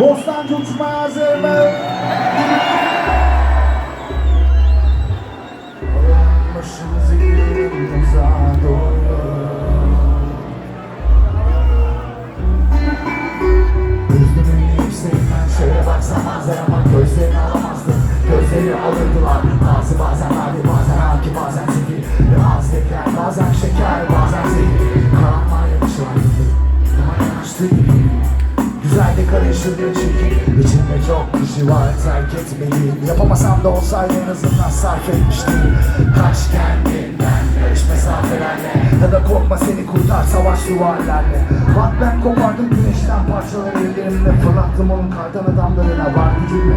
Bostancı uçmaya hazır mı? Bir çirkin? İçimde çok kişi var terk etmeliyim Yapamasam da olsaydı en azından sarf etmiştim. Kaç kendinden Görüş mesafelerle Ya da korkma seni kurtar savaş duvarlarla. Ben kopardım güneşten parçaları ellerimle. Fırlattım onun kardan adamlarına. Var gücümle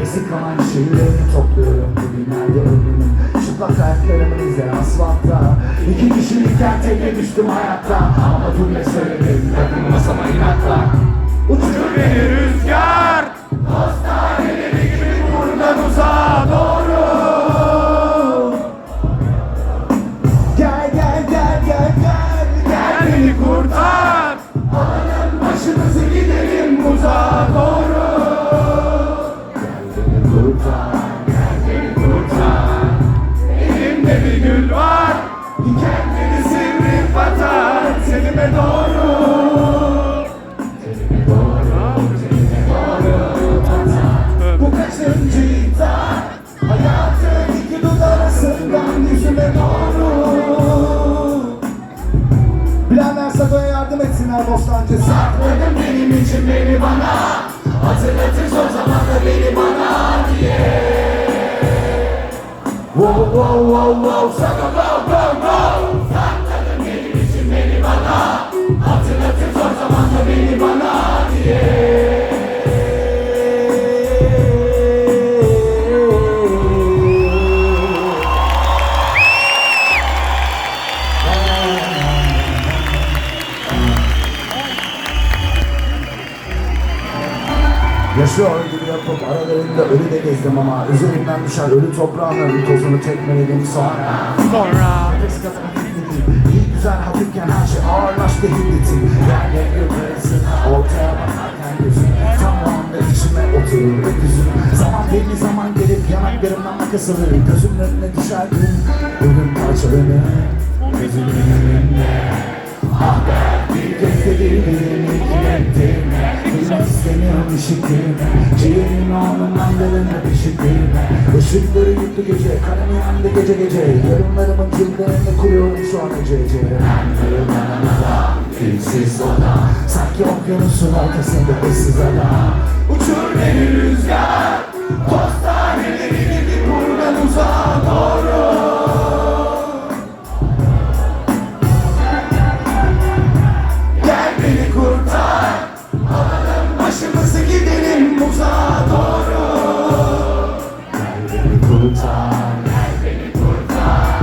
Eksik kalan şeylerini topluyorum. Bugünlerde ömrümün Çıplak ayaklarımın izleri asfaltta. İki kişilikken teke düştüm hayatta. Ama dur ne söyledim Dokunmasama inatla Uçur beni rüzgar Hastaneleri gibi buradan uzağa doğru Gel gel gel gel gel Gel beni kurtar Alalım başımızı gidelim uzağa doğru Gel beni kurtar Gel beni kurtar Elimde bir gül var Dikenleri sivri batar Bilenler Sago'ya yardım etsinler Bostancı Sakladın benim için beni bana. Hatırlatır zor zamanda beni bana diye. Wow wow wow wow. Sago go go go Sakladın benim için beni bana Yaşıyor gibi yapıp aralarında ölü de gezdim ama Üzerimden düşen ölü toprağın tozunu tekmeledim sonra Sonra Nefes hafifledim İyi güzel hafifken her şey ağırlaştı hiddetim Yerle gök arasına ortaya bakarken gözüm. Tam o anda içime oturur gözüm Zaman belli zaman gelip yanaklarımdan makas alır Gözümün önüne düşer gün Ölüm parçalanır Gözümün önünde Ah be bir kez de bir birini kilettirme Bilmek istemiyorum ışıklarını Ciğerimin alnımdan derine pişiktirme Işıkları yüklü gece Kalem yandı gece gece Yarınlarımın cümlelerini kuruyorum şu an gece Cerenlerim yanımda Filsiz oda Sanki okyanusun ortasında ıssız ada Uçur beni rüzgar Postaneleri gibi buradan uzağa Başımızı gidelim uzağa doğru. Gel beni kurtar Gel beni kurtar.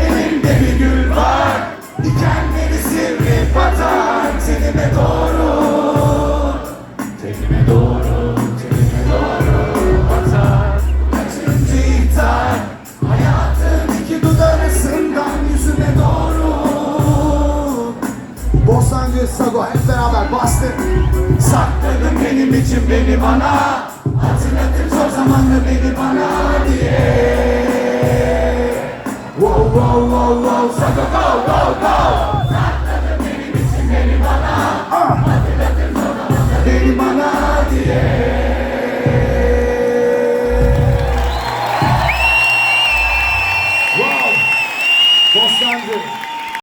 Elimde bir gül var Dikenleri sivri batar Tenime doğru. Tenime doğru Tenime doğru batar Kaçıncı ithal? Hayatın iki dut arasından yüzüme doğru. Bostancı Sago hep beraber bastık Sakladın benim için beni bana. Hatırlatır zor zamanda beni bana diye. Wow wow wow wow. Sago